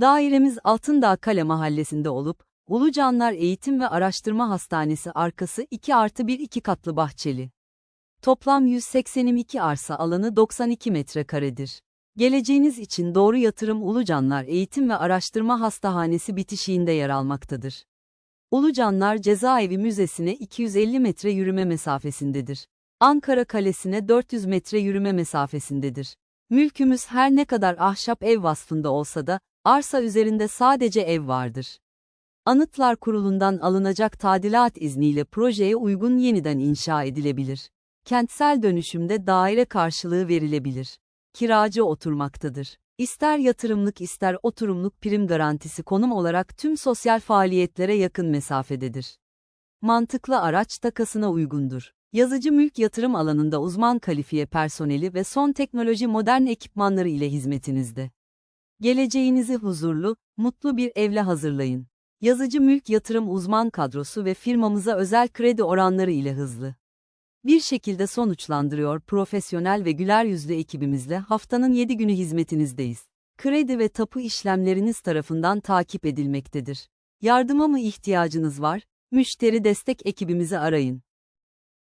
Dairemiz Altındağ Kale mahallesinde olup, Ulucanlar Eğitim ve Araştırma Hastanesi arkası 2 artı 1 iki katlı bahçeli. Toplam 182 arsa alanı 92 metrekaredir. Geleceğiniz için doğru yatırım Ulucanlar Eğitim ve Araştırma Hastanesi bitişiğinde yer almaktadır. Ulucanlar Cezaevi Müzesi'ne 250 metre yürüme mesafesindedir. Ankara Kalesi'ne 400 metre yürüme mesafesindedir. Mülkümüz her ne kadar ahşap ev vasfında olsa da, arsa üzerinde sadece ev vardır. Anıtlar Kurulu'ndan alınacak tadilat izniyle projeye uygun yeniden inşa edilebilir. Kentsel dönüşümde daire karşılığı verilebilir. Kiracı oturmaktadır. İster yatırımlık ister oturumluk prim garantisi konum olarak tüm sosyal faaliyetlere yakın mesafededir. Mantıklı araç takasına uygundur. Yazıcı mülk yatırım alanında uzman kalifiye personeli ve son teknoloji modern ekipmanları ile hizmetinizde. Geleceğinizi huzurlu, mutlu bir evle hazırlayın. Yazıcı mülk yatırım uzman kadrosu ve firmamıza özel kredi oranları ile hızlı. Bir şekilde sonuçlandırıyor profesyonel ve güler yüzlü ekibimizle haftanın 7 günü hizmetinizdeyiz. Kredi ve tapu işlemleriniz tarafından takip edilmektedir. Yardıma mı ihtiyacınız var? Müşteri destek ekibimizi arayın.